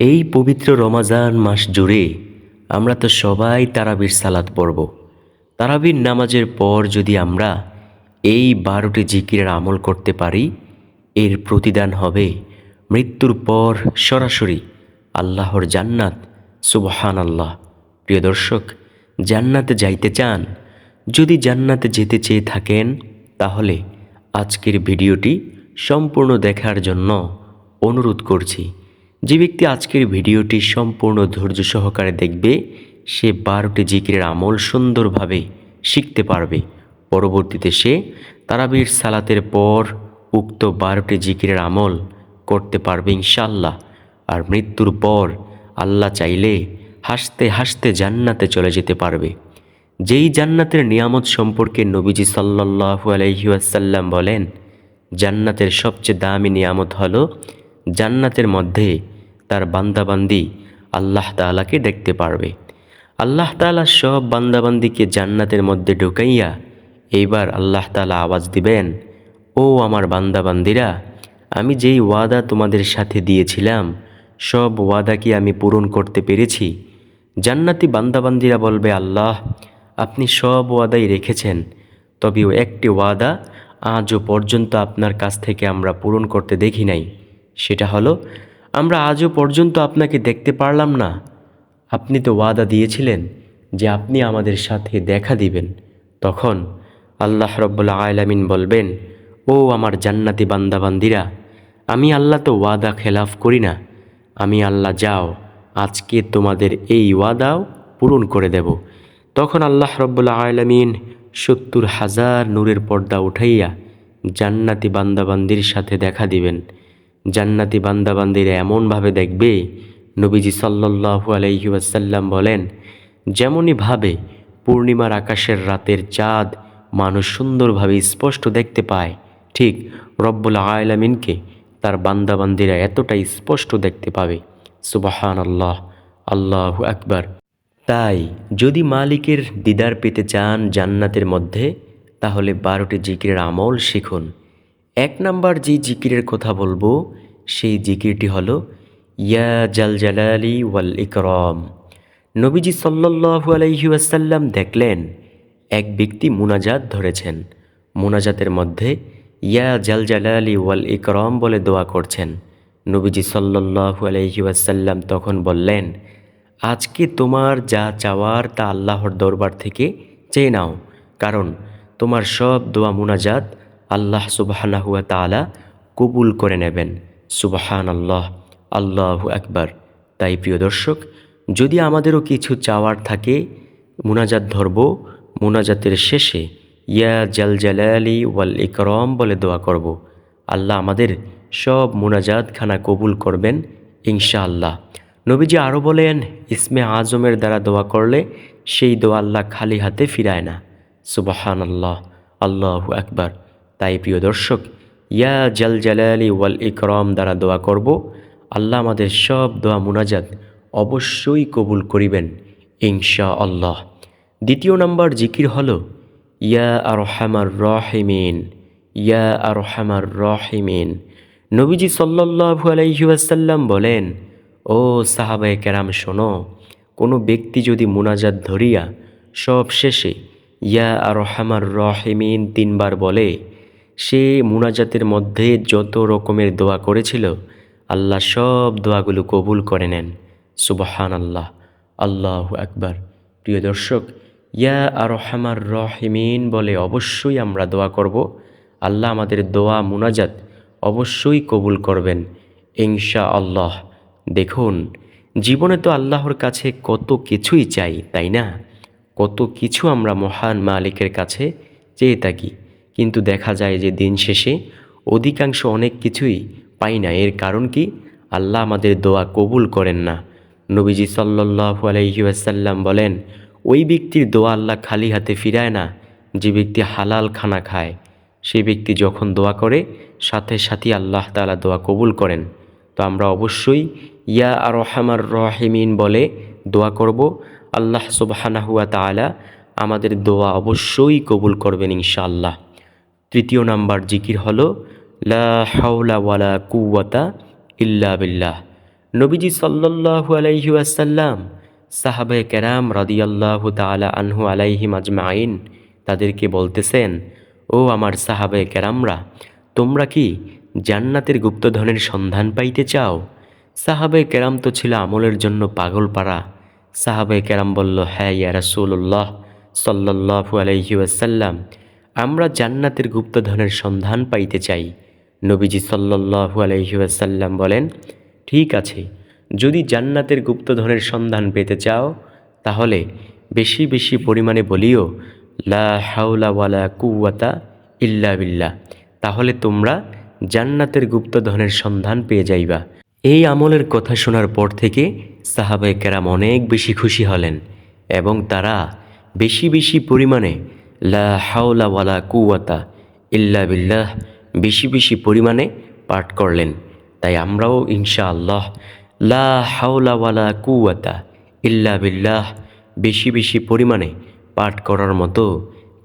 এই পবিত্র রমাজান মাস জুড়ে আমরা তো সবাই তারাবির সালাত পড়ব। তারাবির নামাজের পর যদি আমরা এই বারোটি জিকিরের আমল করতে পারি, এর প্রতিদান হবে মৃত্যুর পর সরাসরি আল্লাহর জান্নাত। সুবহান আল্লাহ প্রিয় দর্শক, জান্নাতে যাইতে চান, যদি জান্নাতে যেতে চেয়ে থাকেন, তাহলে আজকের ভিডিওটি সম্পূর্ণ দেখার জন্য অনুরোধ করছি। যে ব্যক্তি আজকের ভিডিওটি সম্পূর্ণ ধৈর্য সহকারে দেখবে, সে বারোটি জিকিরের আমল সুন্দরভাবে শিখতে পারবে। পরবর্তীতে সে তারাবির সালাতের পর উক্ত বারোটি জিকিরের আমল করতে পারবে ইনশাল্লাহ আর মৃত্যুর পর আল্লাহ চাইলে হাসতে হাসতে জান্নাতে চলে যেতে পারবে। যেই জান্নাতের নিয়ামত সম্পর্কে নবীজি সাল্লাল্লাহু আলাইহি ওয়াসাল্লাম বলেন, জান্নাতের সবচেয়ে দামি নিয়ামত হলো জান্নাতের মধ্যে তার বান্দাবান্দি আল্লাহ তাআলাকে দেখতে পারবে। আল্লাহ তাআলা সব বান্দাবান্দিকে জান্নাতের মধ্যে ঢুকাইয়া এইবার আল্লাহ তালা আওয়াজ দিবেন, ও আমার বান্দাবান্দিরা, আমি যেই ওয়াদা তোমাদের সাথে দিয়েছিলাম, সব ওয়াদা কি আমি পূরণ করতে পেরেছি? জান্নাতি বান্দাবান্দিরা বলবে, আল্লাহ, আপনি সব ওয়াদাই রেখেছেন, তবেও একটি ওয়াদা আজও পর্যন্ত আপনার কাছ থেকে আমরা পূরণ করতে দেখি নাই। সেটা হলো আমরা আজও পর্যন্ত আপনাকে দেখতে পারলাম না। আপনি তো ওয়াদা দিয়েছিলেন যে আপনি আমাদের সাথে দেখা দিবেন। তখন আল্লাহ রব্বুল্লা আলামিন বলবেন, ও আমার জান্নাতি বান্দাবান্দিরা, আমি আল্লাহ তো ওয়াদা খেলাফ করি না। আমি আল্লাহ যাও, আজকে তোমাদের এই ওয়াদাও পূরণ করে দেব। তখন আল্লাহ রব্বুল্লা আলামিন সত্তর হাজার নূরের পর্দা উঠাইয়া জান্নাতি বান্দাবান্দির সাথে দেখা দিবেন। জান্নাতি বান্দাবান্দিরা এমনভাবে দেখবে, নবীজি সাল্লাল্লাহু আলাইহি ওয়াসাল্লাম বলেন, যেমনই ভাবে, পূর্ণিমার আকাশের রাতের চাঁদ মানুষ সুন্দরভাবে স্পষ্ট দেখতে পায়। ঠিক রব্বুল আলামিনকে তার বান্দাবান্দিরা এতটাই স্পষ্ট দেখতে পাবে। সুবাহান আল্লাহ আল্লাহ আকবার। তাই যদি মালিকের দিদার পেতে চান জান্নাতের মধ্যে, তাহলে বারোটি জিকিরের আমল শিখুন। এক নাম্বার যে জিকিরের কথা বলব, সেই জিকিরটি হল, ইয়া জাল জালালি ওয়াল ইকরম। নবীজি সাল্লাল্লাহু আলাইহি ওয়াসাল্লাম দেখলেন, এক ব্যক্তি মুনাজাত ধরেছেন। মুনাজাতের মধ্যে, ইয়া জাল জালালি ওয়াল ইকরম বলে দোয়া করছেন। নবীজি সাল্লাল্লাহু আলাইহি ওয়াসাল্লাম তখন বললেন, আজকে তোমার যা চাওয়ার তা আল্লাহর দরবার থেকে চেয়ে নাও, কারণ তোমার সব দোয়া মুনাজাত আল্লাহ সুবাহানাহুয়া তালা কবুল করে নেবেন। সুবাহান আল্লাহ আল্লাহু একবার তাই প্রিয় দর্শক, যদি আমাদেরও কিছু চাওয়ার থাকে, মুনাজাত ধরব। মুনাজাতের শেষে ইয়া জাল জালালি ওয়াল ইকরম বলে দোয়া করব। আল্লাহ আমাদের সব মুনাজাতখানা কবুল করবেন, ইনশাআল্লাহ। নবীজি আরও বলেন, ইসমে আজমের দ্বারা দোয়া করলে সেই দোয়া আল্লাহ খালি হাতে ফিরায় না। সুবাহান আল্লাহ আল্লাহু আকবার। তাই প্রিয় দর্শক, ইয়া জাল জালালি ওয়াল ইকরম দ্বারা দোয়া করব, আল্লাহ আমাদের সব দোয়া মুনাজাত অবশ্যই কবুল করিবেন ইনশা আল্লাহ দ্বিতীয় নম্বর জিকির হল, ইয়া আর হামার রহিমিন, ইয়া আর হামার রহিমিন। নবীজি সাল্লাহু আলাইসাল্লাম বলেন, ও সাহাবায়ে কেরাম শোনো, কোনো ব্যক্তি যদি মুনাজাত ধরিয়া সব শেষে ইয়া আর হামার রহিমিন তিনবার বলে সে মুনাজাতের মধ্যে যত রকমের দোয়া করেছিল, আল্লাহ সব দোয়াগুলো কবুল করে নেন। সুবহান আল্লাহ আল্লাহ আকবার। প্রিয় দর্শক, ইয়া আর হামার রহিমিন বলে অবশ্যই আমরা দোয়া করব। আল্লাহ আমাদের দোয়া, মুনাজাত অবশ্যই কবুল করবেন ইনশা আল্লাহ দেখুন, জীবনে তো আল্লাহর কাছে কত কিছুই চাই, তাই না? কত কিছু আমরা মহান মালিকের কাছে চেয়ে থাকি। কিন্তু দেখা যায় যে দিন শেষে অধিকাংশ অনেক কিছুই পাই না। এর কারণ কি? আল্লাহ আমাদের দোয়া কবুল করেন না। নবীজি সাল্লু আলহিউসাল্লাম বলেন, ওই ব্যক্তির দোয়া আল্লাহ খালি হাতে ফিরায় না, যে ব্যক্তি হালাল খানা খায়। সেই ব্যক্তি যখন দোয়া করে, সাথে সাথে আল্লাহ তালা দোয়া কবুল করেন। তো আমরা অবশ্যই ইয়া আর রহমার রহিমিন বলে দোয়া করব। আল্লাহ সুবাহানাহুয়া তালা আমাদের দোয়া অবশ্যই কবুল করবেন ইনশাআল্লাহ। তৃতীয় নাম্বার জিকির হলো, লা হাওলা ওয়ালা কুওয়াতা ইল্লা বিল্লাহ। নবীজি সাল্লাল্লাহু আলাইহি ওয়াসাল্লাম সাহাবে কেরাম রাদিয়াল্লাহু তাআলা আনহু আলাইহিম আজমাইন তাদেরকে বলতেছেন, ও আমার সাহাবে কেরামরা, তোমরা কি জান্নাতের গুপ্তধনের সন্ধান পাইতে চাও? সাহাবে কেরাম তো ছিল আমলের জন্য পাগল পাড়া। সাহাবে কেরাম বলল হ্যাঁ ইয়া রাসূলুল্লাহ সাল্লাল্লাহু আলাইহি ওয়াসাল্লাম। আমরা জান্নাতের গুপ্তধনের সন্ধান পাইতে চাই। নবীজি সাল্লাল্লাহু আলাইহি ওয়াসাল্লাম বলেন, ঠিক আছে, যদি জান্নাতের গুপ্তধনের সন্ধান পেতে চাও, তাহলে বেশি বেশি পরিমাণে বলিও, লা হাওলা ওয়ালা কুওয়াতা ইল্লা বিল্লা তাহলে তোমরা জান্নাতের গুপ্তধনের সন্ধান পেয়ে যাইবা। এই আমলের কথা শোনার পর থেকে সাহাবায়ে কেরাম অনেক বেশি খুশি হলেন এবং তারা বেশি বেশি পরিমাণে লা হাওলা ওয়ালা কুওয়াতা ইল্লা বিল্লাহ বেশি বেশি পরিমাণে পাঠ করলেন। তাই আমরাও ইনশাআল্লাহ লা হাওলা ওয়ালা কুওয়াতা ইল্লা বিল্লাহ বেশি বেশি পরিমাণে পাঠ করার মতো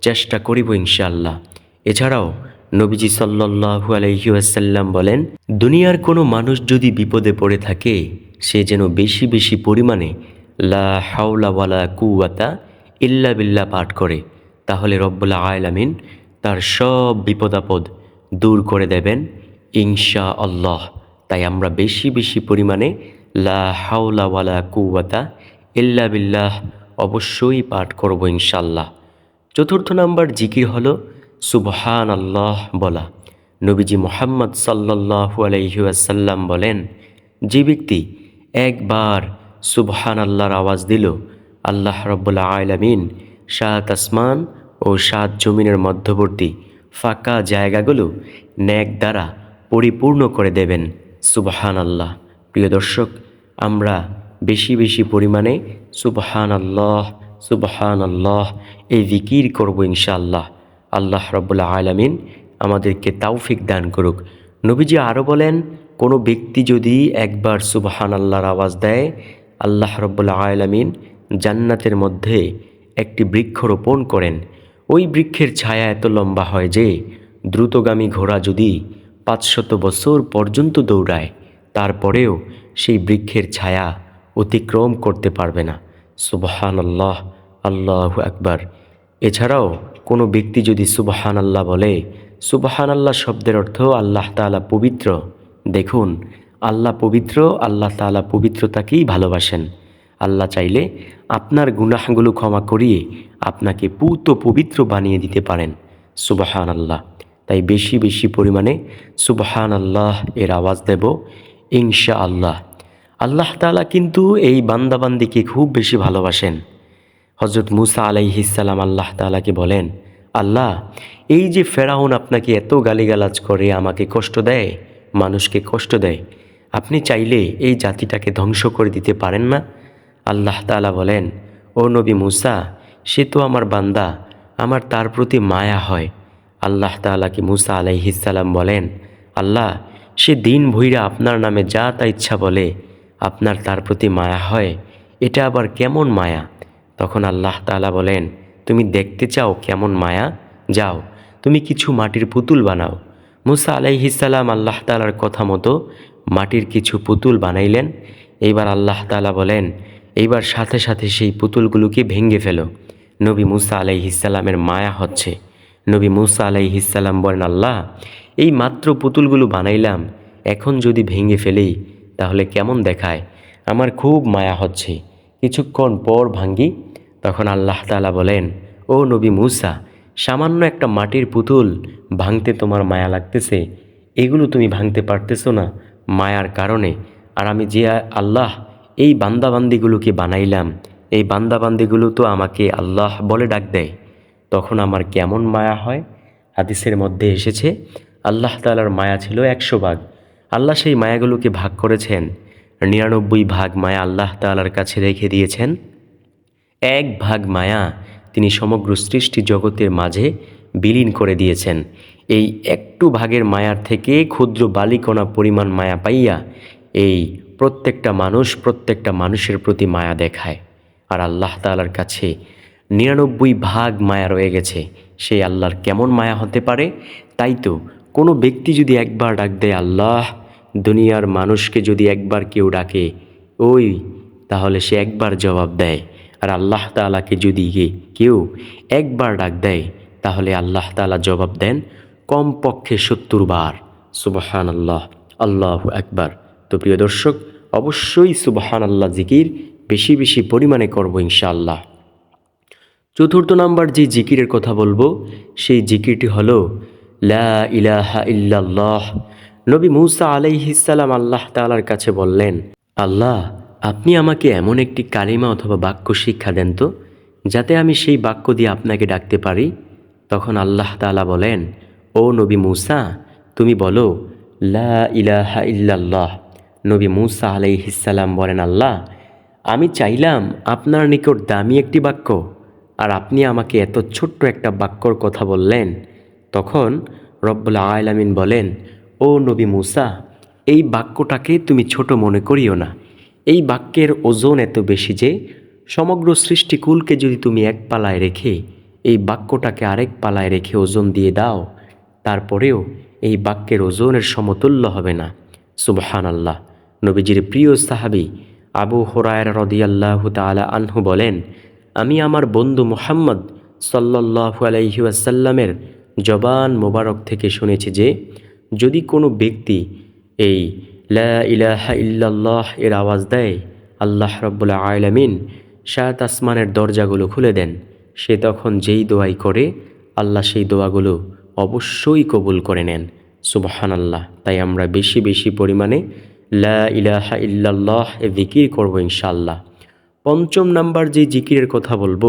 চেষ্টা করিব ইনশাআল্লাহ। এছাড়াও নবীজি সাল্লাল্লাহু আলাইহি ওয়াসাল্লাম বলেন, দুনিয়ার কোনো মানুষ যদি বিপদে পড়ে থাকে, সে যেন বেশি বেশি পরিমাণে লা হাওলা ওয়ালা কুওয়াতা ইল্লা বিল্লাহ পাঠ করে। তাহলে রব্বুল আলামিন তার সব বিপদাপদ দূর করে দেবেন ইনশা আল্লাহ তাই আমরা বেশি বেশি পরিমাণে লা হাওলা ওয়ালা কুওয়াতা ইল্লা বিল্লাহ অবশ্যই পাঠ করব ইনশাল্লাহ চতুর্থ নাম্বার জিকির হল সুবহান আল্লাহ বলা। নবীজি মোহাম্মদ সাল্লাল্লাহু আলাইহি ওয়াসাল্লাম বলেন, যে ব্যক্তি একবার সুবহান আল্লাহর আওয়াজ দিল, আল্লাহ রব্বুল্লা আলামিন সাত আসমান ও সাত জমিনের মধ্যবর্তী ফাঁকা জায়গাগুলো ন্যাক দ্বারা পরিপূর্ণ করে দেবেন। সুবহান আল্লাহ প্রিয় দর্শক, আমরা বেশি বেশি পরিমাণে সুবহান আল্লাহ সুবহান আল্লাহ এই জিকির করব ইনশাআল্লাহ। আল্লাহ রব্বুল্লা আলামিন আমাদেরকে তাওফিক দান করুক। নবীজি আরও বলেন, কোনো ব্যক্তি যদি একবার সুবহান আল্লাহর আওয়াজ দেয়, আল্লাহ রব্বুল্লা আলামিন জান্নাতের মধ্যে একটি বৃক্ষ রোপণ করেন। ওই বৃক্ষের ছায়া এত লম্বা হয় যে, দ্রুতগামী ঘোড়া যদি পাঁচশত বছর পর্যন্ত দৌড়ায়, তারপরেও সেই বৃক্ষের ছায়া অতিক্রম করতে পারবে না। সুবহান আল্লাহ আল্লাহ আকবার। এছাড়াও কোনো ব্যক্তি যদি সুবহান আল্লাহ বলে সুবহান আল্লাহ শব্দের অর্থ আল্লাহ তালা পবিত্র। দেখুন, আল্লাহ পবিত্র, আল্লাহ তালা পবিত্রতাকেই ভালোবাসেন। আল্লাহ চাইলে আপনার গুনাহগুলো ক্ষমা করিয়ে আপনাকে পুত পবিত্র বানিয়ে দিতে পারেন। সুবাহান আল্লাহ তাই বেশি বেশি পরিমাণে সুবাহান আল্লাহ এর আওয়াজ দেব ইনশা আল্লাহ আল্লাহ তালা কিন্তু এই বান্দাবান্দিকে খুব বেশি ভালোবাসেন। হজরত মুসা আলাইহিসাল্লাম আল্লাহ তালাকে বলেন, আল্লাহ, এই যে ফেরাউন আপনাকে এত গালিগালাজ করে, আমাকে কষ্ট দেয়, মানুষকে কষ্ট দেয়, আপনি চাইলে এই জাতিটাকে ধ্বংস করে দিতে পারেন না? আল্লাহ তালা বলেন, ও নবী মুসা, সে তো আমার বান্দা, আমার তার প্রতি মায়া হয়। আল্লাহ তালাকে মুসা আলাইহিসাল্লাম বলেন, আল্লাহ, সে দিন ভৈরা আপনার নামে যা তা ইচ্ছা বলে, আপনার তার প্রতি মায়া হয়, এটা আবার কেমন মায়া? তখন আল্লাহ তালা বলেন, তুমি দেখতে চাও কেমন মায়া? যাও, তুমি কিছু মাটির পুতুল বানাও। মুসা আলাইহিসাল্লাম আল্লাহ তালার কথা মতো মাটির কিছু পুতুল বানাইলেন। এইবার আল্লাহ তালা বলেন এইবার সাথে সাথে সেই পুতুলগুলোকে ভেঙে ফেলো। নবী মুসা আলাইহিসাল্লামের মায়া হচ্ছে। নবী মুসা আলাইহিসাল্লাম বলেন, আল্লাহ, এই মাত্র পুতুলগুলো বানাইলাম, এখন যদি ভেঙে ফেলি, তাহলে কেমন দেখায়? আমার খুব মায়া হচ্ছে। কিছুক্ষণ পর ভাঙ্গি। তখন আল্লাহ তালা বলেন, ও নবী মুসা, সামান্য একটা মাটির পুতুল ভাঙতে তোমার মায়া লাগতেছে। এগুলো তুমি ভাঙতে পারতেছো না মায়ার কারণে। আর আমি যে আল্লাহ এই বান্দাবান্দিগুলোকে বানাইলাম। এই বান্দাবান্দিগুলো তো আমাকে আল্লাহ বলে ডাক দেয়। তখন আমার কেমন মায়া হয়? হাদিসের মধ্যে এসেছে, আল্লাহ তালার মায়া ছিল একশো ভাগ। আল্লাহ সেই মায়াগুলোকে ভাগ করেছেন। নিরানব্বই ভাগ মায়া আল্লাহ তালার কাছে রেখে দিয়েছেন। এক ভাগ মায়া তিনি সমগ্র সৃষ্টি জগতের মাঝে বিলীন করে দিয়েছেন। এই একটু ভাগের মায়ার থেকে ক্ষুদ্র বালিকণা পরিমাণ মায়া পাইয়া এই প্রত্যেকটা মানুষ প্রত্যেকটা মানুষের প্রতি মায়া দেখায়। আর আল্লাহ তালার কাছে নিরানব্বই ভাগ মায়া রয়ে গেছে। সেই আল্লাহর কেমন মায়া হতে পারে? তাই তো কোনো ব্যক্তি যদি একবার ডাক দেয়, আল্লাহ, দুনিয়ার মানুষকে যদি একবার কেউ ডাকে, ওই, তাহলে সে একবার জবাব দেয়। আর আল্লাহ তালাকে যদি কেউ একবার ডাক দেয়, তাহলে আল্লাহ তালা জবাব দেন, কমপক্ষে সত্তর বার। সুবাহান আল্লাহ আল্লাহ একবার তো প্রিয় দর্শক, অবশ্যই সুবাহান আল্লাহ জিকির বেশি বেশি পরিমাণে করব ইনশাআল্লাহ। চতুর্থ নাম্বার যে জিকিরের কথা বলব, সেই জিকিরটি হলো, লা ইলাহা ইল্লাল্লাহ। নবী মুসা আলাইহিসাল্লাম আল্লাহ তাআলার কাছে বললেন, আল্লাহ, আপনি আমাকে এমন একটি কালিমা অথবা বাক্য শিক্ষা দেন তো, যাতে আমি সেই বাক্য দিয়ে আপনাকে ডাকতে পারি? তখন আল্লাহ তাআলা বলেন, ও নবী মুসা, তুমি বলো, লা ইলাহা ইল্লাল্লাহ। নবী মুসা আলাইহিসাল্লাম বলেন, আল্লাহ, আমি চাইলাম আপনার নিকট দামি একটি বাক্য আর আপনি আমাকে এত ছোট্ট একটা বাক্যর কথা বললেন। তখন রব্বুল আয়লামিন বলেন, ও নবী মুসা, এই বাক্যটাকে তুমি ছোট মনে করিও না। এই বাক্যের ওজন এত বেশি যে সমগ্র সৃষ্টিকুলকে যদি তুমি এক পালায় রেখে এই বাক্যটাকে আরেক পালায় রেখে ওজন দিয়ে দাও, তারপরেও এই বাক্যের ওজনের সমতুল্য হবে না। সুবহান আল্লাহ নবীজির প্রিয় সাহাবি আবু হরায়রা রদিয়াল্লাহু তাআলা আনহু বলেন, আমি আমার বন্ধু মোহাম্মদ সাল্লাল্লাহু আলাইহি ওয়াসাল্লামের জবান মোবারক থেকে শুনেছি যে, যদি কোনো ব্যক্তি এই লা ইলাহা ইল্লাল্লাহ এর আওয়াজ দেয়, আল্লাহ রব্বুল আয়লামিন সাত আসমানের দরজাগুলো খুলে দেন। সে তখন যেই দোয়াই করে, আল্লাহ সেই দোয়াগুলো অবশ্যই কবুল করে নেন। সুবহান আল্লাহ তাই আমরা বেশি বেশি পরিমাণে লা ইলাহা এ জিকির করব ইনশাল্লাহ পঞ্চম নাম্বার যে জিকিরের কথা বলব,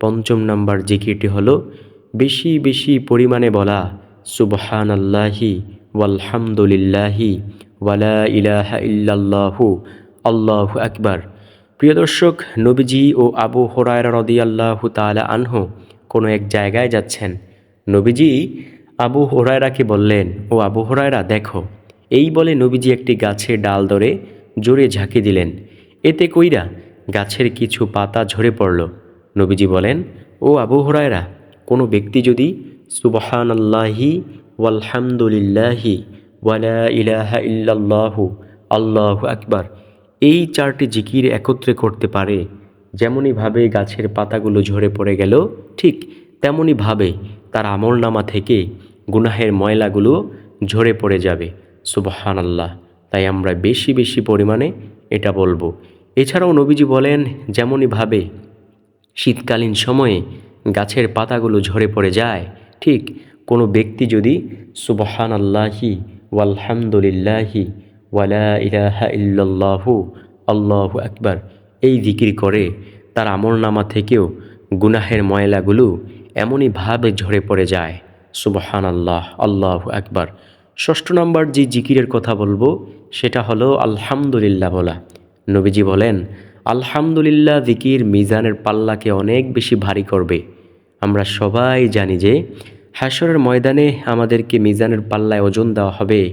পঞ্চম নাম্বার জিকিরটি হলো বেশি বেশি পরিমাণে বলা সুবহান আল্লাহি ওয়ালহামদুলিল্লাহি ওয়ালা ইলাহা ইল্লাল্লাহু, আল্লাহ আকবার। প্রিয় দর্শক, নবীজি ও আবু হরায়রা রদিয়াল্লাহু তাআলা আনহু কোনো এক জায়গায় যাচ্ছেন। নবীজি আবু হরায়রাকে বললেন, ও আবু হরায়রা, দেখো এই বলে নবীজি একটি গাছের ডাল ধরে জোরে ঝাঁকি দিলেন। এতে কইরা গাছের কিছু পাতা ঝরে পড়ল। নবীজি বলেন, ও আবু হরায়রা, কোনো ব্যক্তি যদি সুবহান আল্লাহি ওয়ালহামদুলিল্লাহি ওয়ালা ইলাহা ইল্লাল্লাহু, আল্লাহু আকবার, এই চারটি জিকির একত্রে করতে পারে যেমনইভাবে গাছের পাতাগুলো ঝরে পড়ে গেল, ঠিক তেমনইভাবে তার আমল নামা থেকে গুনাহের ময়লাগুলো ঝরে পড়ে যাবে। সুবহান আল্লাহ তাই আমরা বেশি বেশি পরিমাণে এটা বলব। এছাড়াও নবীজি বলেন যেমনইভাবে শীতকালীন সময়ে গাছের পাতাগুলো ঝরে পড়ে যায়, ঠিক কোনো ব্যক্তি যদি সুবহান আল্লাহি ওয়ালহামদুলিল্লাহি ওয়ালা ইলাহা ইল্লাল্লাহু, আল্লাহু আকবার, এই জিকির করে, তার আমল নামা থেকেও গুনাহের ময়লাগুলো এমনই ভাবে ঝরে পড়ে যায় সুবহান আল্লাহ আল্লাহ আকবার। ষষ্ঠ নম্বর যে জিকিরের কথা বলব, সেটা হলো আলহামদুলিল্লাহ বলা। নবীজি বলেন, আলহামদুলিল্লাহ জিকির মিজানের পাল্লাকে অনেক বেশি ভারী করবে। আমরা সবাই জানি যে হাসরের ময়দানে আমাদেরকে মিজানের পাল্লায় ওজন দেওয়া হবে।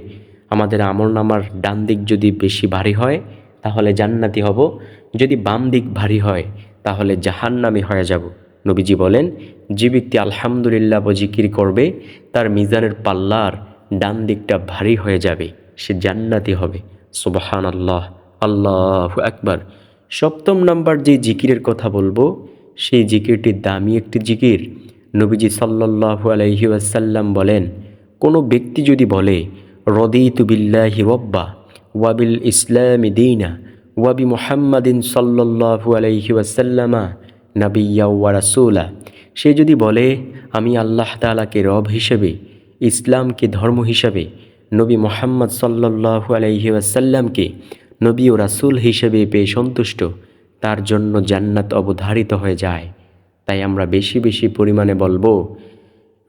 আমাদের আমল নামার ডান দিক যদি বেশি ভারী হয়, তাহলে জান্নাতি হব। যদি বাম দিক ভারী হয়, তাহলে জাহান্নামি হয়ে যাব। নবীজি বলেন, যে ব্যক্তি আলহামদুলিল্লাহ জিকির করবে, তার মিজানের পাল্লার ডান দিকটা ভারী হয়ে যাবে, সে জান্নাতি হবে। সুবাহান আল্লাহ আল্লাহ একবার সপ্তম নাম্বার যে জিকিরের কথা বলব, সেই জিকিরটি দামি একটি জিকির। নবীজি সাল্লাল্লাহু আলাইহি ওয়াসাল্লাম বলেন, কোনো ব্যক্তি যদি বলে, রদিতু বিল্লাহি রব্বা ওয়াবিল ইসলামি দিনা ওয়াবি মুহাম্মাদিন সাল্লাল্লাহু আলাইহি ওয়াসাল্লামা নাবিয়্যা ওয়া রাসূলা, সে যদি বলে, আমি আল্লাহ তালাকে রব হিসেবে ইসলামকে ধর্ম হিসাবে, নবী মোহাম্মদ সাল্লাল্লাহু আলাইহি ওয়াসাল্লামকে নবী ও রাসূল হিসেবে পেয়ে সন্তুষ্ট, তার জন্য জান্নাত অবধারিত হয়ে যায়। তাই আমরা বেশি বেশি পরিমাণে বলব,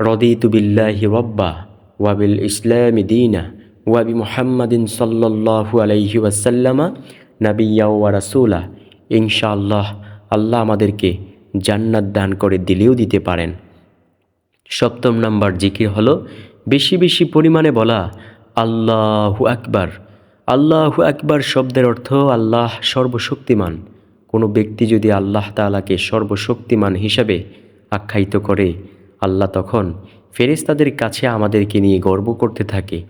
রদিতু বিল্লাহি রব্বা ওয়াবিল ইসলামি দিনা ওয়াবি মুহাম্মাদিন সাল্লাল্লাহু আলাইহি ওয়াসাল্লামা নাবিয়্যা ওয়া রাসূলা। ইনশাআল্লাহ, আল্লাহ আমাদেরকে জান্নাত দান করে দিলেও দিতে পারেন। সপ্তম নাম্বার জিকির হলো, বেশি বেশি পরিমাণে বলা, আল্লাহু আকবার। আল্লাহু আকবার শব্দের অর্থ আল্লাহ সর্বশক্তিমান। কোনো ব্যক্তি যদি আল্লাহ তাআলাকে সর্বশক্তিমান হিসাবে আখ্যায়িত করে, আল্লাহ তখন ফেরেশতাদের কাছে আমাদেরকে নিয়ে গর্ব করতে থাকে।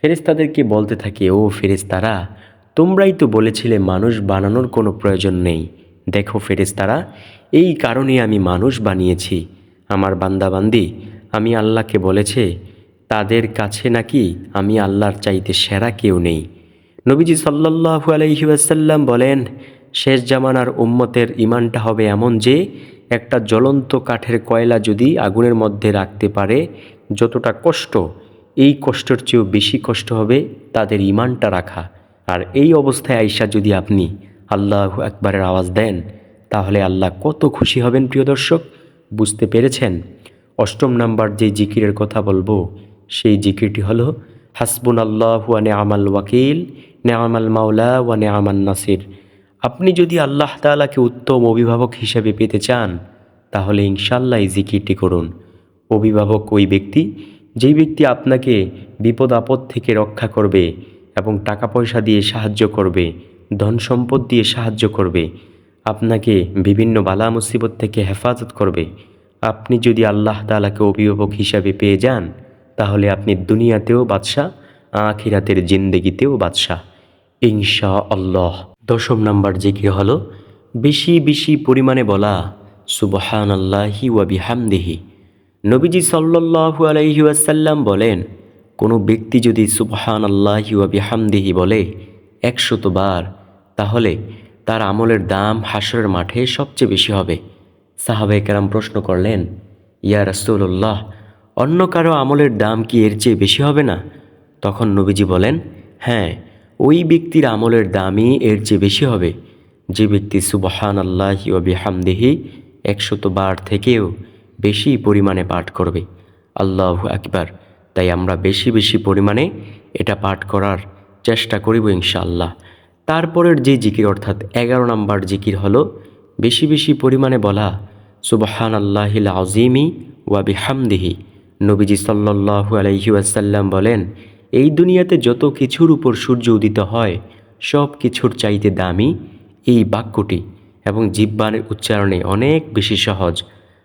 ফেরেশতাদেরকে বলতে থাকে, ও ফেরেশতারা, তোমরাই তো বলেছিলে মানুষ বানানোর কোনো প্রয়োজন নেই। দেখো ফেরেশতারা, এই কারণে আমি মানুষ বানিয়েছি। আমার বান্দাবান্দি, আমি আল্লাহকে বলেছে, তাদের কাছে নাকি আমি আল্লাহর চাইতে সেরা কেউ নেই। নবীজি সাল্লাল্লাহু আলাইহি ওয়াসাল্লাম বলেন, শেষ জামানার উম্মতের ইমানটা হবে এমন যে, একটা জ্বলন্ত কাঠের কয়লা যদি আগুনের মধ্যে রাখতে পারে, যতটা কষ্ট, এই কষ্টর চেয়েও বেশি কষ্ট হবে তাদের ইমানটা রাখা। আর এই অবস্থায় আইসা যদি আপনি আল্লাহ একবারের আওয়াজ দেন, তাহলে আল্লাহ কত খুশি হবেন প্রিয় দর্শক। বুঝতে পেরেছেন? অষ্টম নাম্বার যে জিকিরের কথা বলব, সেই জিকিরটি হলো হাসবুন আল্লাহ ওয়ানে আমাল ওয়াকিল নে আমাল মাওলা ওয়ানে আমান নাসির। আপনি যদি আল্লাহ তাআলাকে উত্তম অভিভাবক হিসেবে পেতে চান, তাহলে ইনশাল্লাহ এই জিকিরটি করুন। অভিভাবক ওই ব্যক্তি, যেই ব্যক্তি আপনাকে বিপদ আপদ থেকে রক্ষা করবে এবং টাকা পয়সা দিয়ে সাহায্য করবে, ধন সম্পদ দিয়ে সাহায্য করবে আপনাকে বিভিন্ন বালা মুসিবত থেকে হেফাজত করবে। আপনি যদি আল্লাহ তাআলাকে অভিভাবক হিসাবে পেয়ে যান, তাহলে আপনি দুনিয়াতেও বাদশাহ, আখিরাতের জিন্দেগিতেও বাদশাহ। ইনশা আল্লাহ দশম নাম্বার জিকির হলো, বেশি বেশি পরিমাণে বলা সুবহান আল্লাহি ওয়া বিহামদিহি। নবীজি সাল্লাল্লাহু আলাইহি ওয়াসাল্লাম বলেন, কোনো ব্যক্তি যদি সুবহান আল্লাহি ওয়া বিহামদিহি বলে একশত বার, তাহলে তার আমলের দাম হাসরের মাঠে সবচেয়ে বেশি হবে। সাহাবে কেরাম প্রশ্ন করলেন, ইয়া রাসূলুল্লাহ, অন্য কারও আমলের দাম কি এর চেয়ে বেশি হবে না? তখন নবীজি বলেন হ্যাঁ ওই ব্যক্তির আমলের দামই এর চেয়ে বেশি হবে। যে ব্যক্তি সুবহান আল্লাহ বিহামদেহি একশত বার থেকেও বেশি পরিমাণে পাঠ করবে। আল্লাহ আকবার, তাই আমরা বেশি বেশি পরিমাণে এটা পাঠ করার চেষ্টা করিব ইনশাআল্লাহ। তারপরের যে জিকির, অর্থাৎ এগারো নম্বর জিকির হলো, বেশি বেশি পরিমাণে বলা সুবহান আল্লাহিল আজিমি ওয়া বিহামদিহি। নবীজি সাল্লাল্লাহু আলাইহি ওয়াসাল্লাম বলেন, এই দুনিয়াতে যত কিছুর উপর সূর্য উদিত হয়, সব কিছুর চাইতে দামি এই বাক্যটি এবং জিব্বানের উচ্চারণে অনেক বেশি সহজ।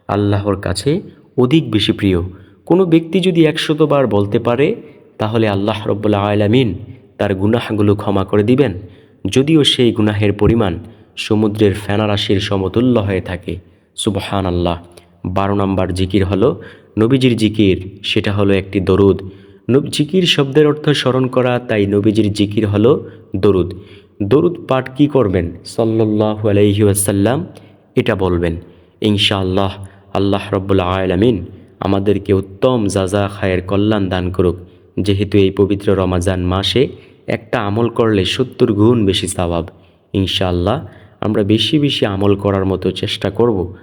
আল্লাহর কাছে অধিক বেশি প্রিয়। কোনো ব্যক্তি যদি একশতবার বলতে পারে, তাহলে আল্লাহ রব্বুল্লা আলামিন তার গুনাহগুলো ক্ষমা করে দিবেন। যদিও সেই গুনাহের পরিমাণ সমুদ্রের ফেনারাশির সমতুল্য হয়ে থাকে। সুবহান আল্লাহ বারো নম্বর জিকির হলো নবীজির জিকির, সেটা হলো একটি দরুদ। জিকির শব্দের অর্থ স্মরণ করা, তাই নবীজির জিকির হলো দরুদ। দরুদ পাঠ কি করবেন? সাল্লাল্লাহু আলাইহি ওয়াসাল্লাম এটা বলবেন। ইনশাআল্লাহ, আল্লাহ রব্বুল্লা আলামিন আমাদেরকে উত্তম যাজা খায়ের কল্যাণ দান করুক। যেহেতু এই পবিত্র রমাজান মাসে একটা আমল করলে সত্তর গুণ বেশি স্বভাব। ইনশাল্লাহ আমরা বেশি বেশি আমল করার মতো চেষ্টা করব।